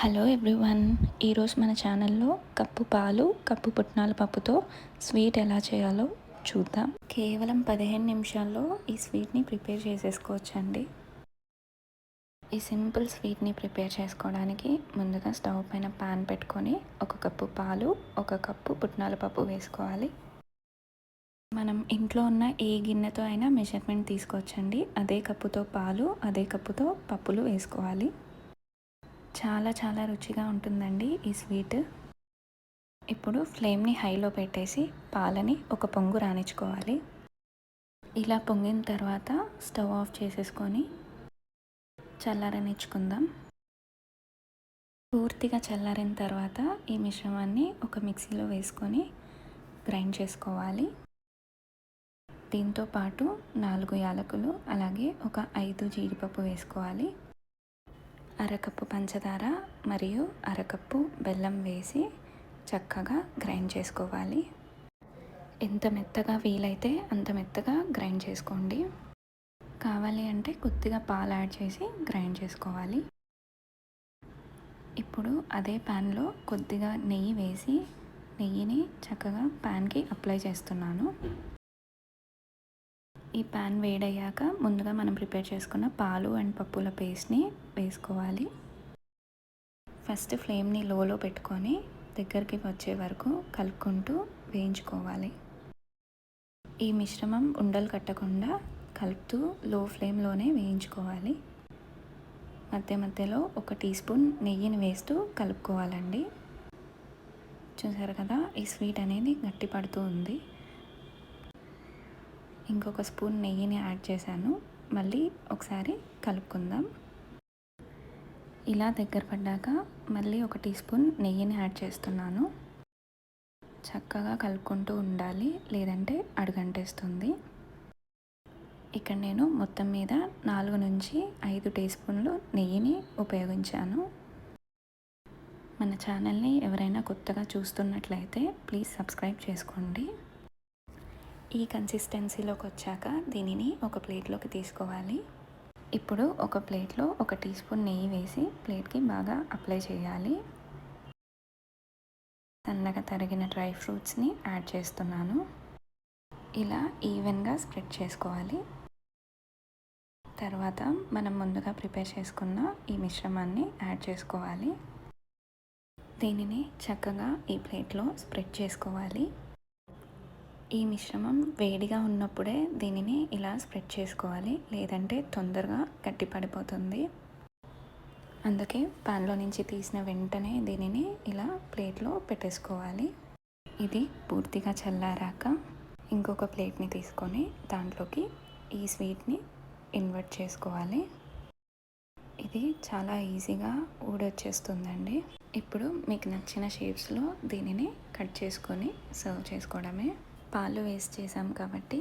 Hello everyone ఈరోజు మన ఛానల్లో కప్పు పాలు కప్పు పుట్నాల పప్పుతో స్వీట్ ఎలా చేయాలో చూద్దాం. కేవలం పదిహేను నిమిషాల్లో ఈ స్వీట్ని ప్రిపేర్ చేసేసుకోవచ్చండి. ఈ సింపుల్ స్వీట్ని ప్రిపేర్ చేసుకోవడానికి ముందుగా స్టవ్ పైన పాన్ పెట్టుకొని ఒక కప్పు పాలు ఒక కప్పు పుట్నాల పప్పు వేసుకోవాలి. మనం ఇంట్లో ఉన్న ఏ గిన్నెతో అయినా మెజర్మెంట్ తీసుకోవచ్చండి. అదే కప్పుతో పాలు అదే కప్పుతో పప్పులు వేసుకోవాలి. చాలా చాలా రుచిగా ఉంటుందండి ఈ స్వీట్. ఇప్పుడు ఫ్లేమ్ని హైలో పెట్టేసి పాలని ఒక పొంగు రాణించుకోవాలి ఇలా పొంగిన తర్వాత స్టవ్ ఆఫ్ చేసేసుకొని చల్లారనిచ్చుకుందాం. పూర్తిగా చల్లారిన తర్వాత ఈ మిశ్రమాన్ని ఒక మిక్సీలో వేసుకొని గ్రైండ్ చేసుకోవాలి. దీంతో పాటు నాలుగు యాలకులు అలాగే ఒక ఐదు జీడిపప్పు వేసుకోవాలి. అరకప్పు పంచదార మరియు అరకప్పు బెల్లం వేసి చక్కగా గ్రైండ్ చేసుకోవాలి. ఎంత మెత్తగా వీలైతే అంత మెత్తగా గ్రైండ్ చేసుకోండి. కావాలి అంటే కొద్దిగా పాలు యాడ్ చేసి గ్రైండ్ చేసుకోవాలి. ఇప్పుడు అదే ప్యాన్లో కొద్దిగా నెయ్యి వేసి నెయ్యిని చక్కగా ప్యాన్కి అప్లై చేస్తున్నాను. ఈ ప్యాన్ వేడయ్యాక ముందుగా మనం ప్రిపేర్ చేసుకున్న పాలు అండ్ పప్పుల పేస్ట్ని వేసుకోవాలి. ఫస్ట్ ఫ్లేమ్ని లోలో పెట్టుకొని దగ్గరికి వచ్చే వరకు కలుపుకుంటూ వేయించుకోవాలి. ఈ మిశ్రమం ఉండలు కట్టకుండా కలుపుతూ లో ఫ్లేమ్లోనే వేయించుకోవాలి. మధ్య మధ్యలో ఒక టీ స్పూన్ నెయ్యిని వేస్తూ కలుపుకోవాలండి. చూసారు కదా ఈ స్వీట్ అనేది గట్టి పడుతూ ఉంది. ఇంకొక స్పూన్ నెయ్యిని యాడ్ చేశాను. మళ్ళీ ఒకసారి కలుపుకుందాం. ఇలా దగ్గర పడ్డాక మళ్ళీ ఒక టీ స్పూన్ నెయ్యిని యాడ్ చేస్తున్నాను. చక్కగా కలుపుకుంటూ ఉండాలి లేదంటే అడుగంటేస్తుంది. ఇక్కడ నేను మొత్తం మీద నాలుగు నుంచి ఐదు టీ స్పూన్లు నెయ్యిని ఉపయోగించాను. మన ఛానల్ని ఎవరైనా కొత్తగా చూస్తున్నట్లయితే ప్లీజ్ సబ్స్క్రైబ్ చేసుకోండి. ఈ కన్సిస్టెన్సీలోకి వచ్చాక దీనిని ఒక ప్లేట్లోకి తీసుకోవాలి. ఇప్పుడు ఒక ప్లేట్లో ఒక టీ స్పూన్ నెయ్యి వేసి ప్లేట్కి బాగా అప్లై చేయాలి. సన్నగా తరిగిన డ్రై ఫ్రూట్స్ని యాడ్ చేస్తున్నాను. ఇలా ఈవెన్గా స్ప్రెడ్ చేసుకోవాలి. తర్వాత మనం ముందుగా ప్రిపేర్ చేసుకున్న ఈ మిశ్రమాన్ని యాడ్ చేసుకోవాలి. దీనిని చక్కగా ఈ ప్లేట్లో స్ప్రెడ్ చేసుకోవాలి. ఈ మిశ్రమం వేడిగా ఉన్నప్పుడే దీనిని ఇలా స్ప్రెడ్ చేసుకోవాలి. లేదంటే తొందరగా గట్టి పడిపోతుంది. అందుకే పాన్లో నుంచి తీసిన వెంటనే దీనిని ఇలా ప్లేట్లో పెట్టేసుకోవాలి. ఇది పూర్తిగా చల్లారాక ఇంకొక ప్లేట్ని తీసుకొని దాంట్లోకి ఈ స్వీట్ని ఇన్వర్ట్ చేసుకోవాలి. ఇది చాలా ఈజీగా ఊడొచ్చేస్తుందండి. ఇప్పుడు మీకు నచ్చిన షేప్స్లో దీనిని కట్ చేసుకొని సర్వ్ చేసుకోవడమే. పాలు వేస్ట్ చేసాం కాబట్టి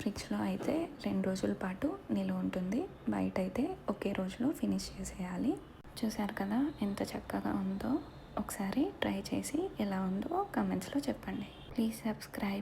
ఫ్రిడ్జ్లో అయితే రెండు రోజుల పాటు నిల్వ ఉంటుంది. బయట అయితే ఒకే రోజులో ఫినిష్ చేసేయాలి. చూసారు కదా ఎంత చక్కగా ఉందో. ఒకసారి ట్రై చేసి ఎలా ఉందో కమెంట్స్లో చెప్పండి. Please subscribe.